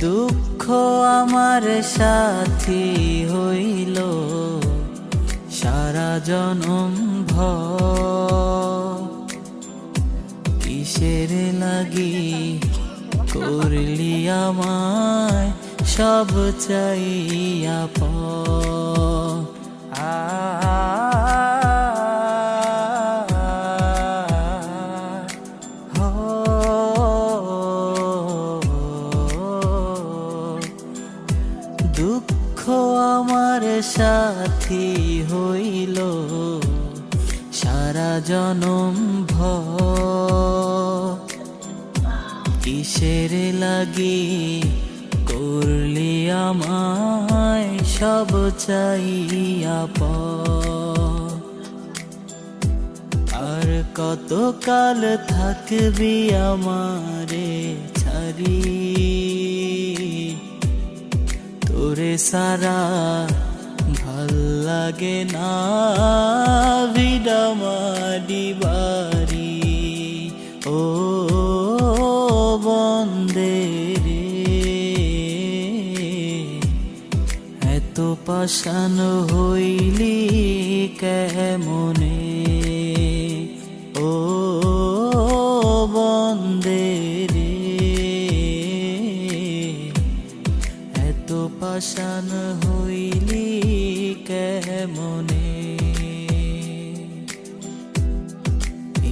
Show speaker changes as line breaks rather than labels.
দুঃখ আমার সাথী হইল সারা জনম কিসের লাগি করলি আমায় সব চাইয়া প দুঃখ আমার সাথী হইল সারা জনম ভর কিসের লাগি করলি আমায় সব চাইয়া প আর কত কাল থাকবি আমারে ছাড়ি? সারা ভালো লাগে না ভিডামারি বাড়ি। ও বন্দে এত পাশান হইলি কেমনে? ও বন্দে পাশান হইলি।